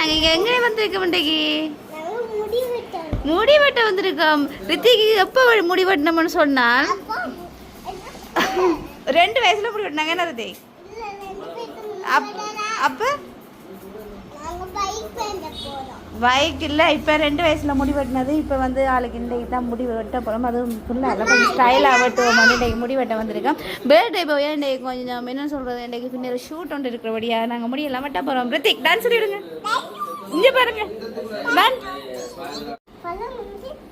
Family நாங்க இங்க எங்க வந்திருக்கோம் இன்றைக்கு? முடி வெட்ட வந்திருக்கோம். ரித்திக்கு எப்போ முடி வெட்டணும்னு சொன்னால் ரெண்டு வயசுல முடி வெட்டினாங்க என்ன ரித்தி? அப் அப்ப? பைக் இல்லை இப்போ ரெண்டு வயசில் முடி வெட்டினது இப்போ வந்து ஆளுக்கு இன்றைக்கு தான் முடி வெட்ட போகிறோம் அதுவும் ஃபுல்லாக எல்லாம் கொஞ்சம் ஸ்டைலாக வெட்டுவோம். இன்றைக்கு முடி வெட்ட வந்திருக்கோம். பர்த்டே போய் இன்றைக்கு கொஞ்சம் என்ன சொல்கிறது இன்றைக்கு பின்னர் ஷூட் ஒன்று இருக்கிறபடியா. நாங்கள் முடியெல்லாம் வெட்ட போகிறோம் பிரத்திக் டான்ஸ் சொல்லிவிடுங்க இங்கே பாருங்க.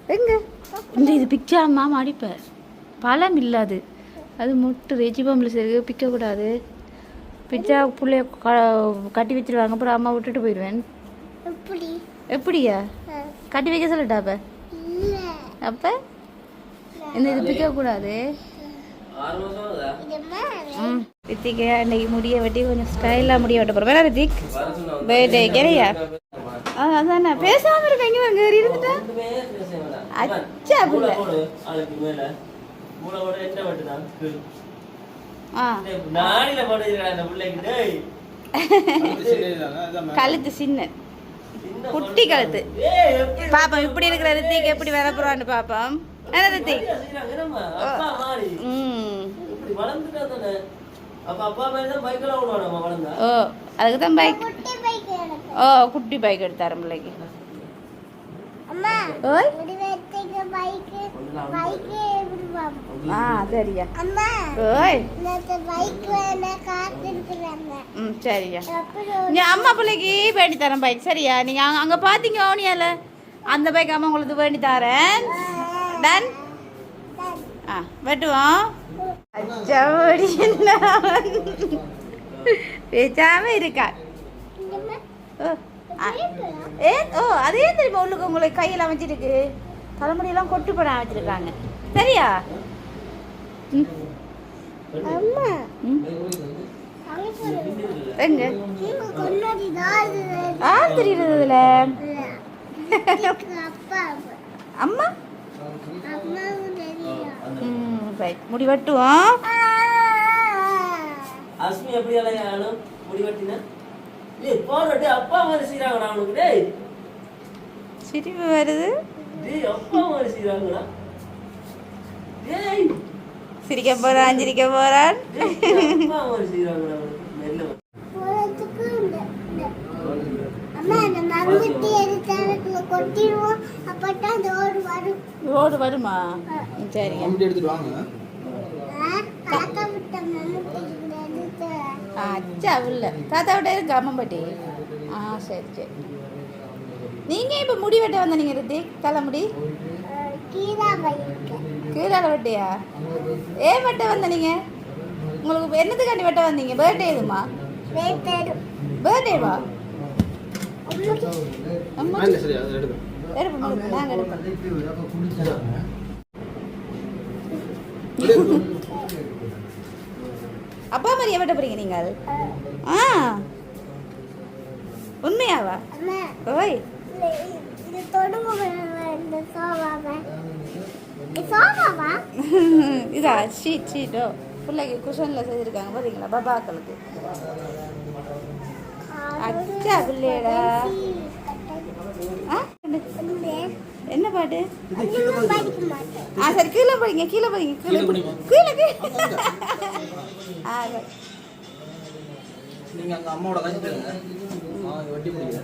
எங்க? இந்த இது பிச்சா மாமா அடிப்பேன் பழம் இல்லாது. அது முட்டு ரெஜி பம்பில் சரி பிக்கக்கூடாது பிச்சா பிள்ளைய க- கட்டி வச்சிருவாங்க. அப்புறம் அம்மா விட்டுட்டு போயிடுவேன். எப்படியா? கட்டி வைக்க சொல்லட்டா அப்ப? அப்ப? இந்த இது பிக்கக்கூடாது ம். ரித்திக்கு இன்னைக்கு முடிய வெட்டி கொஞ்சம் ஸ்டைலாக முடிய வெட்ட போகிறோம் ரித்திக் பர்த்டே கேரையா ஆ அதானே. பேசாமல் இருக்க. இங்கே வாங்க இருந்துட்டா? அச்சா பிள்ளை. ஆ. கழுத்து சின்ன. குட்டி கழுத்து பாப்போம். இப்படி இருக்கிற ரித்திக் எப்படி வர போறான்னு பாப்போம் என்ன ரித்திக் ம் ஓ அதுக்கு தான் பைக் ஓ குட்டி பைக் எடுத்தாரு பிள்ளைக்கு. ஓய். ஆ சரியா. ஓய் ம் சரியா. நீ அம்மா பிள்ளைக்கு வேண்டி தரேன் பைக் சரியா நீங்க அங்க- பாத்தீங்க ஓனியால? அந்த பைக் அம்மா உங்களுக்கு வேண்டி தரேன் டன் ஆ வெட்டுவோம். அச்சபடி என்ன பேசாம இருக்கா. ஏ ஓ அதே தெரியுமா உள்ளுக்கு உங்களுக்கு கையில் அமைச்சிருக்கு தலைமுடியெல்லாம் கொட்டு போட அமைச்சிருக்காங்க சரியா? ம். ம். எங்க? ஆ தெரியுது இதுல அம்மா ரைட் முடி வெட்டுவோம். அஸ்மி எப்படி அலையாலும் முடி வெட்டினா? டேய் போறட்டு அப்பா மாதிரி செய்றாங்கடா அவனுக்கு டேய். சிரிப்பு வருது. டேய் அப்பா மாதிரி செய்றாங்கடா. டேய். சிரிக்க போறான் சிரிக்க போறான். ரோடு வருமா? சரிங்க. அச்சா உள்ள. தாத்தா விட இருக்கு அம்மம்பட்டி ஆ சரி சரி. நீங்க இப்ப முடி வெட்ட வந்த நீங்க ரித்தி தலைமுடி? கீழா வைக்க கீழால வெட்டியா. ஏன் வெட்ட வந்த நீங்க? உங்களுக்கு என்னத்துக்காண்டி வெட்ட வந்தீங்க? பர்த்டே வேட்டரும் பர்த்டேவா அப்பா மாதிரியா வெட்ட போறீங்க நீங்கள்? ஆ. உண்மையாவா? ஓய். இது ஷீட் ஷீட்டோ பிள்ளைக்கு குஷனில் செய்திருக்காங்க பார்த்தீங்களா பபாக்களுக்கு. அச்சா பிள்ளையடா. ஆ? என்ன பாட்டு? ஆ சரி கீழே படிங்க கீழே படிங்க கீழே கீழே படிங்க. கீழே. ஆ சரி. நீங்க அங்க அம்மாவோட கஞ்சி வட்டி முடியுது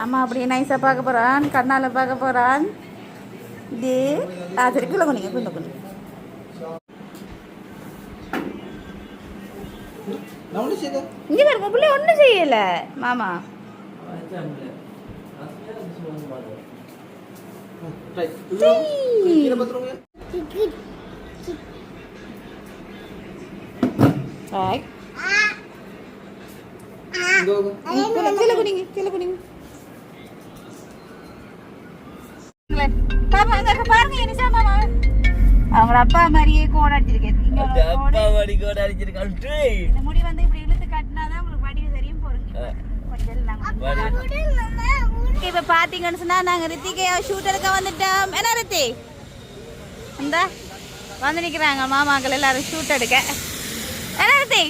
அம்மா அப்படியே நைஸாக பார்க்க போகிறான் கண்ணால் பார்க்க போகிறான் இது ஆ சரி கீழே கொண்டீங்க கீழே கொண்டு ஒன்றும் செய்தேன் இங்கே பாருங்க பிள்ளை ஒன்றும் செய்யலை. மாமா. அச்சா முடியல. அஸ்மியா பிடிச்சு வந்து பாரு. ரைட் கீழே பார்த்துருங்க ஹாய் இங்கே வாங்க கீழே குடிங்க பாப்பா அங்க பாருங்க மாமா. அவங்கள அப்பா மாதிரியே கோட் அடிச்சிருக்கேன் இங்க ஒரு கோடு. அடிச்சிருக்கான் இந்த முடி வந்து இப்படி இழுத்து காட்டினாதான் உங்களுக்கு வடிவு தெரியும் போறீங்க இப்ப பாத்தீங்கன்னு சொன்னா நாங்க ரித்திகையா ஷூட் எடுக்க வந்துட்டோம். என்ன ரித்தி? இந்த வந்து நிக்கிறாங்க மாமாக்கள் எல்லாரும் ஷூட் எடுக்க. என்ன ரித்தி?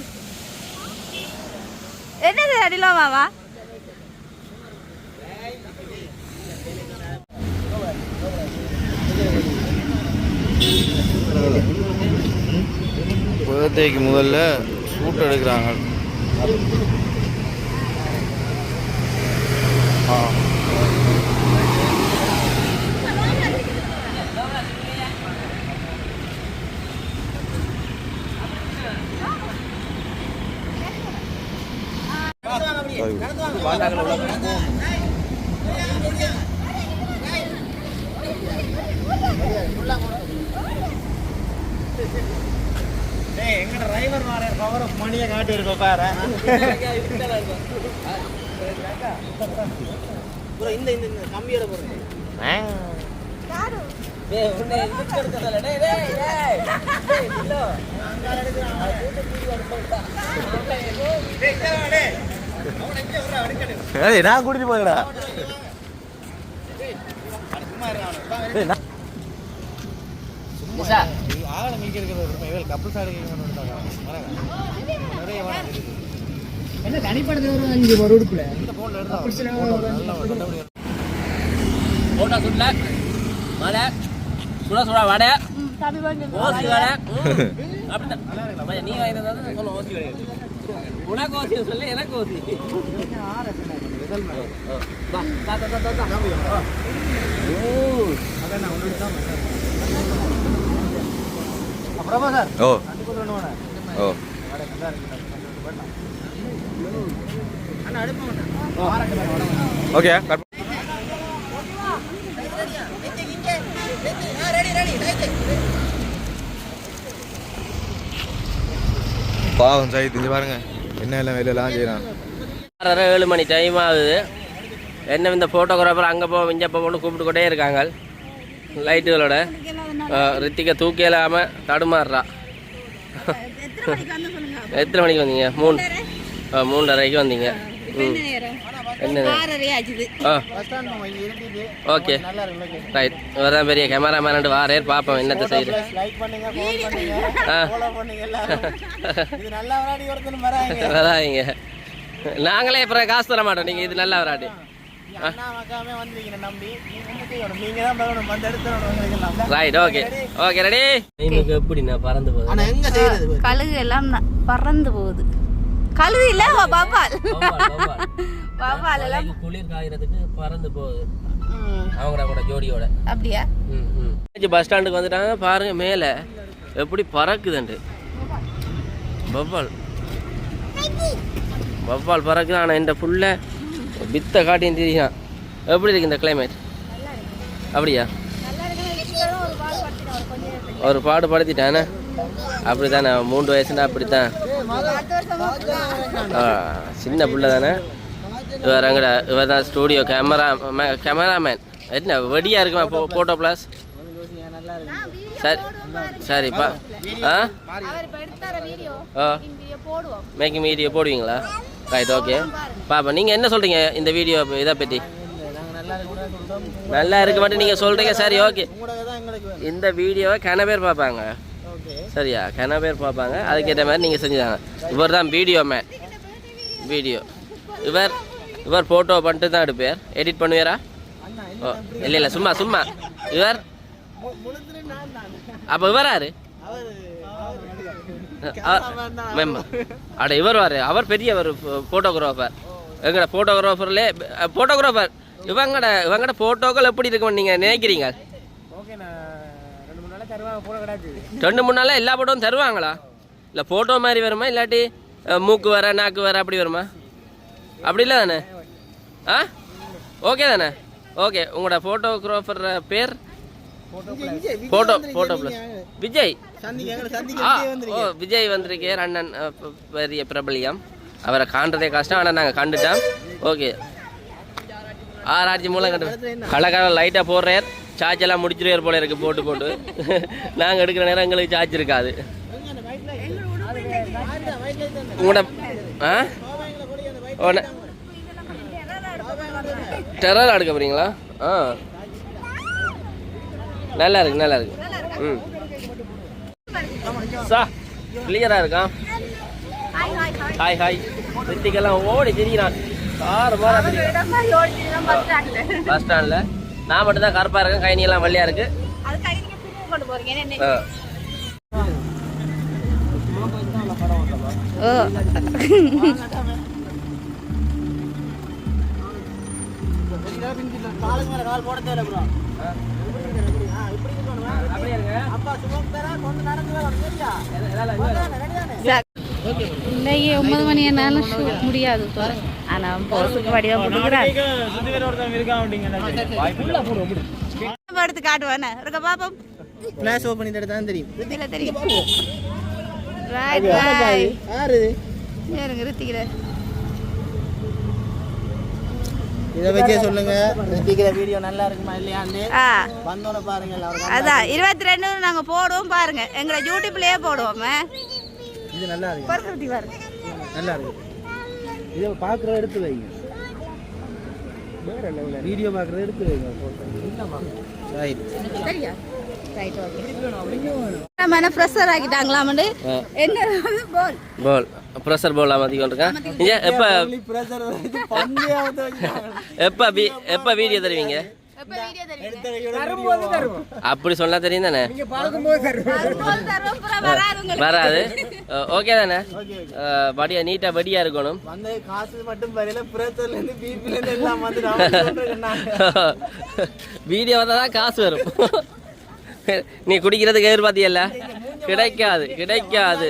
என்னது அடிலோ மாமா பர்த்டேக்கு முதல்ல சூட் எடுக்கிறாங்க ஆ you. இந்த இந்த கம்மியோட போகிறேன் டேய் உன்னை எதுக்கு எடுத்ததால டேய் டேய் டேய். டேய் இல்லோ ஏய் நான் கூட்டிட்டு போகலடா நிஷா ஆகலை மீக்க இருக்கிறது இவள் கப்பல் சாடு நிறைய என்ன தனிப்படத்தில் ஒரு அஞ்சு ஒரு உடுப்புல? போட்டா சுடல மாலை சுட சுட வடை. ஓசி வடை. அப்படிதான். நீ வாங்கினதாவது சொல்ல ஓசி வடை. உனக்கு ஓசி சொல்லு எனக்கு ஓசி. ஓ. அப்புறமா சார் ஓ அஞ்சு ஓ. மாட்டேன் ஓகே. கட். பாவம் சாய் திஞ்சு பாருங்க. என்ன எல்லாம் வேலையெல்லாம் செய்யறான் ஆறரை ஏழு மணி டைம் ஆகுது. என்ன இந்த ஃபோட்டோகிராஃபர் அங்கே போ இங்கே போன்னு கூப்பிட்டுக்கிட்டே இருக்காங்க. லைட்டுகளோட ரித்திகை தூக்கி இல்லாமல் தடுமாறுறா எத்தனை மணிக்கு வந்தீங்க? மூணு ஆ மூன்றரைக்கு வந்தீங்க. ம். ஓகே. நல்லா இருக்கு ஓகே ரைட். இவர் தான் பெரிய கேமராமேன் வாரேர் பார்ப்போம் என்னத்தை செய்யுது லைக் பண்ணுங்க ஃபோன் பண்ணுங்க. ஆ. ஃபாலோ பண்ணுங்க எல்லாரும். இது நல்லா விளையாடி ஒருத்தர் வராங்க. வராங்க. நாங்களே அப்புறம் காசு தர மாட்டோம். நீங்கள் இது நல்லா விராட்டி ரைட் ஓகே ஓகே ரெடி நீங்க எப்படி நான் பறந்து போகுது? ஆனா கழுகு எல்லாம் பறந்து போகுது. கழுகு இல்ல எல்லாம். குளிர் காயறதுக்கு பறந்து போகுது. அவங்கள கூட ஜோடியோட. அப்படியா? பஸ் ஸ்டாண்டுக்கு வந்துட்டாங்க? பாருங்க மேலே. எப்படி பறக்குதுண்டு வவ்வால். வவ்வால் பறக்குது ஆனால் இந்த புல்ல வித்த காட்டியும் தெரியும். எப்படி இருக்கு இந்த கிளைமேட் அப்படியா? ஒரு பாடு படுத்திட்டானே? அப்படி தானே மூன்று வயசுனா அப்படித்தான். ஆ, சின்ன பிள்ளை தானே இவர் அங்கட இவர் தான் ஸ்டூடியோ கேமரா கேமராமேன் என்ன வெடியா இருக்குமா போ போட்டோ பிளாஸ் சரி சரிப்பா ஆ? ஆ. மேக்கிங் வீடியோ போடுவீங்களா? ரைட் ஓகே பாப்பா நீங்கள் என்ன சொல்கிறீங்க இந்த வீடியோ இதை பற்றி நல்லா இருக்க மாட்டேன் நீங்கள் சொல்கிறீங்க சரி ஓகே இந்த வீடியோவை கன பேர் பார்ப்பாங்க சரியா? கன பேர் பார்ப்பாங்க அதுக்கேற்ற மாதிரி நீங்கள் செஞ்சுதாங்க. இவர் தான் வீடியோ மேன் வீடியோ இவர் இவர் ஃபோட்டோ பண்ணிட்டு தான் எடுப்பார். எடிட் பண்ணுவாரா? ஓ இல்லை இல்லை சும்மா சும்மா. இவர்? அப்போ இவர் யாரு? அட இவர் வாரு. அவர் பெரியவர் ஃபோட்டோகிராஃபர் எங்கட ஃபோட்டோகிராஃபர்லே ஃபோட்டோகிராஃபர் இவங்கட இவங்கட ஃபோட்டோக்கள் எப்படி இருக்கும் நீங்கள் நினைக்கிறீங்க? ரெண்டு மூணு நாளில் எல்லா ஃபோட்டோவும் தருவாங்களா? இல்லை ஃபோட்டோ மாதிரி வருமா? இல்லாட்டி மூக்கு வர நாக்கு வர அப்படி வருமா? அப்படி இல்லை தானே ஆ? ஓகே தானே? ஓகே உங்களோட ஃபோட்டோகிராஃபர் பேர்? ஃபோட்டோ ஃபோட்டோ ப்ளஸ் விஜய் ஆ ஓ விஜய் வந்திருக்கார் அண்ணன் பெரிய பிரபலியம். அவரை காண்றதே கஷ்டம் ஆனால் நாங்கள் கண்டுட்டோம். ஓகே. ஆராய்ச்சி மூலம் கண்டு கலக்கார லைட்டாக போடுறார். சார்ஜ் எல்லாம் முடிச்சிருவார் போல இருக்கு போட்டு போட்டு. நாங்கள் எடுக்கிற நேரம் எங்களுக்கு சார்ஜ் இருக்காது. உங்களோட ஆ? டெரர் எடுக்க போறீங்களா? ஆ. நல்லா இருக்கு நல்லா இருக்கு ம். சா கிளியரா இருக்கா? Hi hi hi hi hi ரித்திகெல்லாம் ஓடி திரிகிறான். கார் பஸ் ஸ்டாண்ட்ல பஸ் ஸ்டாண்ட்ல நான் மட்டும் தான் கருப்பா இருக்கேன் கைனி எல்லாம் வெள்ளையா இருக்கு. அது கை நீங்க பின்னாடி கொண்டு போறீங்க என்ன ஆ. ஓ அப்படியே இருங்க இன்னைக்கு ஒன்பது மணி என்னாலும் ஷூட் முடியாது ஆனா போஸுக்கு வடிவம் கொடுக்குறாரு. எடுத்து காட்டுவானே இருக்க பாப்போம். ஓபன் இந்த இடத்துல தான் தெரியும். தெரியும். ரைட் ரைட் யாரு இருங்க ரித்திக்கிற இதை வச்சே சொல்லுங்க. ரித்திக்கிற வீடியோ நல்லா இருக்குமா இல்லையான்னு. ஆ. வந்தோட பாருங்க அதான் இருபத்தி ரெண்டு நாங்க போடுவோம் பாருங்க. எங்களை யூடியூப்லயே போடுவோமே. இது நல்லா இருக்கு. பொறுக்கிறதி பாருங்க நல்லா இருக்கு. இதை எடுத்து வைங்க. வீடியோ பார்க்குறத எடுத்து வைங்க. ரைட் சரியா? Right okay fresher. என்ன வந்து போல் போல் ப்ரெஷர் கொண்டிருக்கேன் இங்கே எப்போ எப்போ வீ எப்போ வீடியோ தருவீங்க? வீடியோ அப்படி சொன்னா தெரியும் தானே? தருவோம். தருவோம் அப்புறம் வராது ஓகே தானே? படியா நீட்டாக படியா இருக்கணும். வந்த காசு மட்டும் வரையில ப்ரெஷர்ல இருந்து பிபில இருந்து எல்லாம் வந்து வீடியோ வந்தால் தான் காசு வரும். நீ குடிக்கிறதுக்கு எதிர்பார்த்தியல்ல கிடைக்காது கிடைக்காது.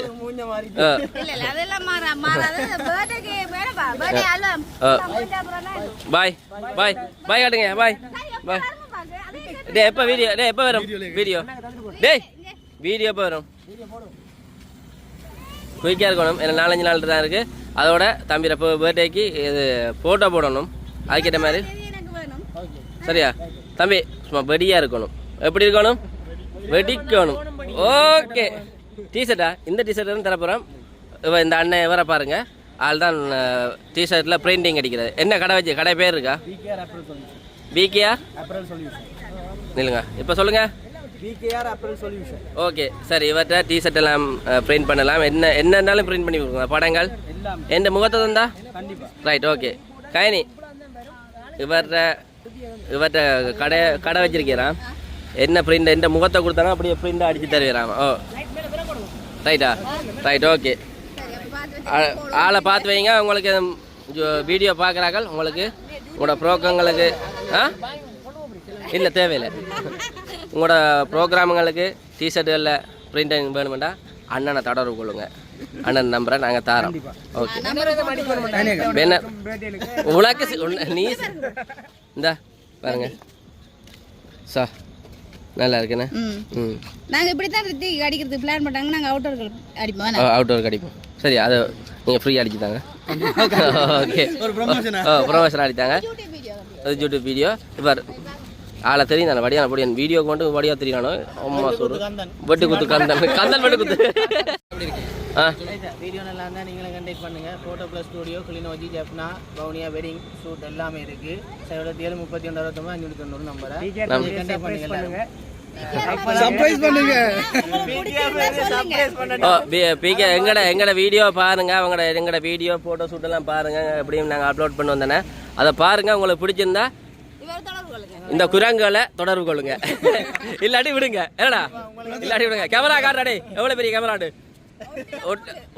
பாய் பாய் பாய் காட்டுங்க பாய் பாய் டேய் எப்போ வீடியோ டேய் எப்போ வரும்? வீடியோ டேய் வீடியோ எப்போ வரும்? குயிக்காக இருக்கணும். ஏன்னா நாலஞ்சு நாள் தான் இருக்குது அதோட தம்பியோட பர்த்டேக்கு இது ஃபோட்டோ போடணும். அதுக்கேற்ற மாதிரி. சரியா? தம்பி சும்மா வெடியாக இருக்கணும். எப்படி இருக்கணும்? வெடிக்கணும். ஓகே. டிஷர்ட்டா இந்த டிஷர்ட் தான் தரப்போகிறோம் இவ இந்த அண்ணன் இவரை பாருங்க. ஆள் தான் டிஷர்ட்டில் பிரிண்டிங் அடிக்கிறது. என்ன கடை வச்சு கடை பேர் இருக்கா? பிகேஆர் நில்லுங்க. இப்போ சொல்லுங்கள் பிகேஆர் அப்ரல் சொல்யூஷன் ஓகே. சரி இவர்கிட்ட டிஷர்ட் எல்லாம் பிரிண்ட் பண்ணலாம். என்ன என்னன்னாலும் பிரிண்ட் பண்ணி கொடுங்க படங்கள்? எந்த முகத்தை தந்தா ரைட் ஓகே கயனி இவர்கிட்ட இவர்கிட்ட கடை கடை வச்சிருக்கிறான் என்ன பிரிண்ட் எந்த முகத்தை கொடுத்தாலும் அப்படியே பிரிண்ட் அடிச்சு தருகிறான் ஓ. ரைட்டா ரைட் ஓகே ஆளை பார்த்து வைங்க. உங்களுக்கு வீடியோ பார்க்குறாக்கள் உங்களுக்கு உங்களோட ப்ரோக்ராம்களுக்கு ஆ? இல்லை தேவையில்லை. உங்களோட ப்ரோக்ராமுங்களுக்கு டிஷர்ட்டுகளில் பிரிண்டிங் வேணுமெண்டா? அண்ணனை தொடர்பு கொள்ளுங்க. அண்ணன் நம்பரை நாங்கள் தாரோம். ஓகே என்ன? உனக்கு நீ இந்த இந்தா பாருங்க. சா. நல்லா இருக்குண்ணே? ம். ம். நாங்க இப்படி தான் ரித்தி அடிக்கிறது பிளான் பண்ணாங்க நாங்க அவுட்டர் அடிப்போம் அவுட்டோர் அடிப்போம். சரி அதை நீங்கள் ஃப்ரீ அடிச்சுதாங்க ஓகே ஒரு ப்ரொமோஷனா அடித்தாங்க. அது யூடியூப் வீடியோ இப்போ ஆளை தெரியும் தானே வடியான வடியான் வீடியோக்கு மட்டும் வடியா தெரியானோ அம்மா சொல்லு வெட்டு குத்து கந்தன். கந்தன் வெட்டு குத்து வீடியோ நல்லா இருந்தால் நீங்களும் கண்டெக்ட் பண்ணுங்க. Photo plus studio கிளினோஜி Jaffna Vavuniya wedding shoot எல்லாமே இருக்கு. இருபத்தி ஏழு முப்பத்தி ஒன்று அறுபத்தொம்பது அஞ்சு தொண்ணூறு நம்பரை கண்டெக்ட் பண்ணுங்க சர்ப்ரைஸ் பண்ணுங்க. சர்ப்ரைஸ் பண்ண ஓ பிகே எங்கட எங்கட வீடியோ பாருங்க. அவங்களோட எங்கட வீடியோ ஃபோட்டோ ஷூட் எல்லாம் பாருங்க. எப்படியும் நாங்கள் அப்லோட் பண்ணி வந்தேனே அதை பாருங்க உங்களுக்கு பிடிச்சிருந்தா இந்த குரங்குகளை தொடர்பு கொள்ளுங்க. இல்லாட்டி விடுங்க. என்னடா? இல்லாட்டி விடுங்க. கேமரா காட்டுறாடே எவ்வளோ பெரிய கேமராடு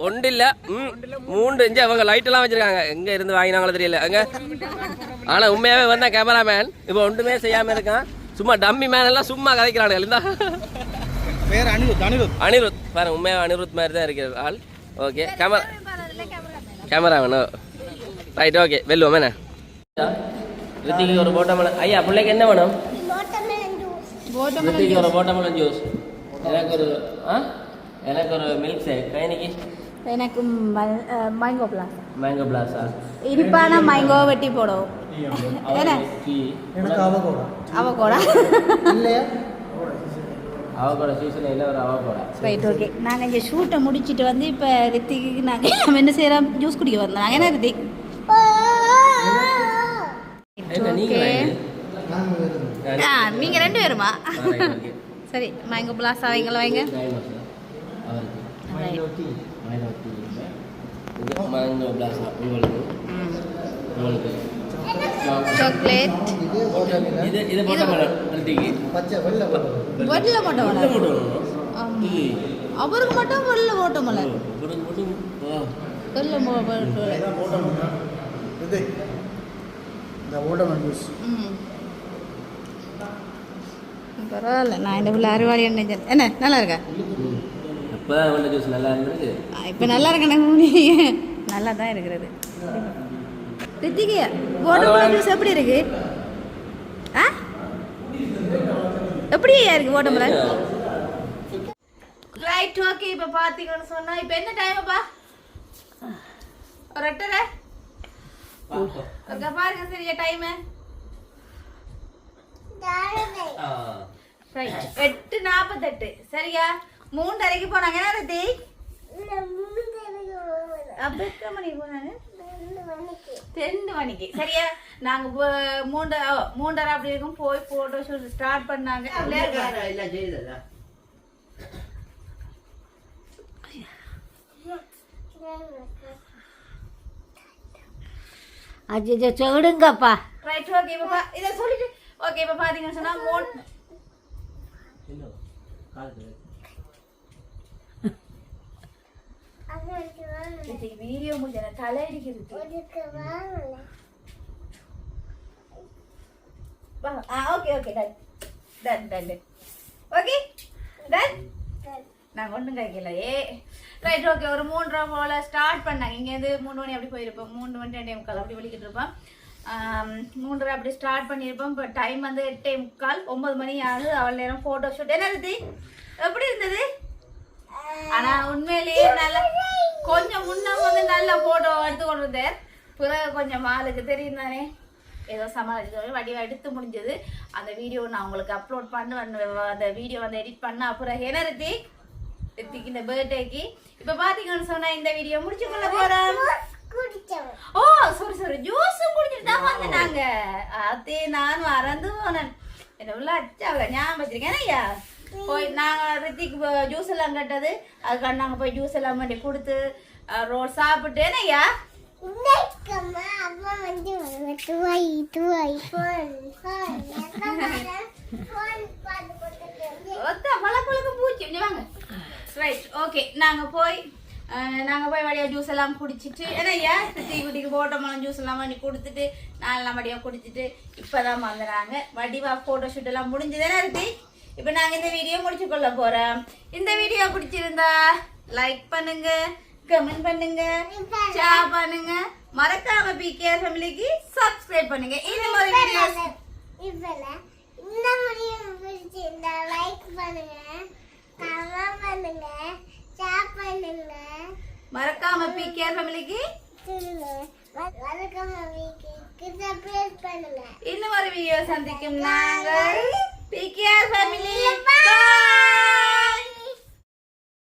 ஒன்று இல்லை ம் மூன்று இஞ்சி அவங்க லைட் எல்லாம் வச்சிருக்காங்க. எங்க இருந்து வாங்கினாங்களோ தெரியல. அங்க ஆனா உண்மையாவே வந்தா கேமராமேன் இப்போ ஒன்றுமே செய்யாம இருக்கான். சும்மா டம்மி மேன் எல்லாம் சும்மா கதைக்கிறானுங்க. இருந்தா பேர் அனிருத் அனிருத். அனிருத். பாருங்க உண்மையாக அனிருத் மாதிரி தான் இருக்கிற ஆள். ஓகே கேமரா கேமரா வேணும் ரைட் ஓகே வெல்லுவோம். என்ன? ரித்திக்கு ஒரு போட்டமலம் ஐயா பிள்ளைக்கு என்ன வேணும்? ரித்திக்கு ஒரு போட்டமலம் ஜூஸ். எனக்கு ஒரு ஆ? எனக்கு ஒரு மில்க் ஷேக் கைனிக்கு எனக்கு மேங்கோ பிளாஸ் மேங்கோ பிளாஸா இனிப்பான மேங்கோ வெட்டி போடும் என்ன? அவ கூட அவகோட. சீசன் இல்லை ஒரு அவகோட. ரைட் ஓகே நாங்கள் இங்கே ஷூட்டை முடிச்சிட்டு வந்து இப்போ ரித்திக்கு நாங்கள் என்ன செய்கிறோம் ஜூஸ் குடிக்க வந்தோம். நாங்கள் என்ன ரித்திக். வாங்கி? ஆ நீங்கள் ரெண்டு பேருமா. சரி மேங்கோ பிளாஸ் வைங்கள வைங்க. இது மேங்கோ பிளாஸா உங்களுக்கு உங்களுக்கு சாக்லேட் இது இது போட்டமலம் ரித்திக்கு வெள்ள மட்டும் உள்ள மலர் போடணும் ஆமா. இல்லையே. அவருக்கு மட்டும் வெள்ள போட்ட மலர் போடுங்க. ஆ. வெள்ள போட்ட ம் பரவாயில்ல நான் இந்த பிள்ளை அறிவாளி என்ன. என்ன நல்லா இருக்கா ஜூஸ் நல்லா இருந்திருக்கு இப்போ நல்லா இருக்கேன் நல்லா தான் இருக்கிறது. ரித்திகா ஓட்டமலை ஜூஸ் எப்படி இருக்கு? ஆ? எப்படி இருக்கு ஓட்டமலை ரைட் ஓகே இப்போ பார்த்தீங்கன்னு சொன்னா இப்போ என்ன டைம்ப்பா ஒரு எட்டரை. அங்க பாருங்க சரியா டைம் தாரதை ஆ. ரைட் எட்டு நாற்பத்தெட்டு சரியா? மூன்றரைக்கு போனாங்க என்ன ரத்தி இந்த மூணு தேவைக்கு அப்போ எத்தனை மணிக்கு போனாங்க ரெண்டு மணிக்கு ரெண்டு மணிக்கு சரியா நாங்க மூன்று மூன்றரை அப்படி இருக்கும். போய் போட்டோ ஷூட் ஸ்டார்ட் பண்ணாங்க. அஜிஜ சொல்லுங்கப்பா. ரைட் ஓகே இப்போ பா- இதை சொல்லிட்டு ஓகே இப்போ பாத்தீங்கன்னு சொன்னா மூணு? காலுக்கு. வீடியோ முடிஞ்ச தலை அடிக்கிறது okay okay done done done okay done நாங்கள் ஒன்றும் கிடைக்கல ஏ ரைட் ஓகே ஒரு மூன்றரை போல் ஸ்டார்ட் பண்ணாங்க. இங்கேருந்து மூணு மணி அப்படி போயிருப்போம். மூணு மணி ரெண்டே முக்கால் அப்படி வலிக்கிட்டு இருப்போம். மூன்றரை அப்படி ஸ்டார்ட் பண்ணியிருப்போம். இப்போ டைம் வந்து எட்டே முக்கால் ஒன்பது மணி ஆகுது. அவள் நேரம் ஃபோட்டோ ஷூட் என்ன இருந்துச்சு எப்படி இருந்தது? ஆனால் உண்மையிலேயே நல்லா கொஞ்சம் முன்ன வந்து நல்ல போட்டோ எடுத்து கொண்டு வந்தேன் பிறகு கொஞ்சம் ஆளுக்கு தெரியும் தானே? ஏதோ சமாளிச்சு வடிவா எடுத்து முடிஞ்சது. அந்த வீடியோ நான் உங்களுக்கு அப்லோட் பண்ண அந்த வீடியோ வந்து எடிட் பண்ண அப்புறம் என்ன ரித்தி இந்த பர்த்டேக்கு இப்போ பார்த்தீங்கன்னு சொன்னா இந்த வீடியோ முடிச்சு கொள்ள போறோம். ஓ சாரி சாரி ஜூஸும் குடிச்சிட்டு தான் வந்தாங்க அதே நான் மறந்து போனேன். என்ன உள்ள அச்சாவில ஞாபகம் வச்சிருக்கேன் ஐயா போய் நாங்கள் ரித்திக்கு ஜூஸ் எல்லாம் கட்டது. அதுக்காக நாங்கள் போய் ஜூஸ் எல்லாம் பண்ணி கொடுத்து ரோல் சாப்பிட்டேன். ஐயா ரைட் நாங்கள் போய் நாங்கள் போய் வழியாக ஜூஸ் எல்லாம் குடிச்சிட்டு ஏன்னா ஐயா ரித்தி குட்டிக்கு போட்டோமெல்லாம் ஜூஸ் எல்லாம் பண்ணி கொடுத்துட்டு நான்லாம் வடியாக குடிச்சிட்டு இப்போ தான் வந்துடுறாங்க வடிவா ஃபோட்டோ ஷூட் எல்லாம் முடிஞ்சதுன்னா ரித்தி? இப்போ நாங்கள் இந்த வீடியோ முடிச்சு கொள்ள போகிறோம் இந்த வீடியோ பிடிச்சிருந்தா லைக் பண்ணுங்க கமெண்ட் பண்ணுங்க ஷேர் பண்ணுங்க. மறக்காம பிகேஆர் ஃபேமிலிக்கு சப்ஸ்கிரைப் பண்ணுங்க. இந்த மாதிரி வீடியோஸ் இப்பல இந்த முடியும் பிடிச்சிருந்தா லைக் பண்ணுங்க கமெண்ட் பண்ணுங்க ஷேர் பண்ணுங்க. மறக்காம பிகேஆர் ஃபேமிலிக்கு வணக்கம் வீட்டுக்கு சப்ஸ்கிரைப் பண்ணுங்க. இன்னும் ஒரு வீடியோ சந்திக்கும் நாங்கள் Take care, family. Bye. Bye.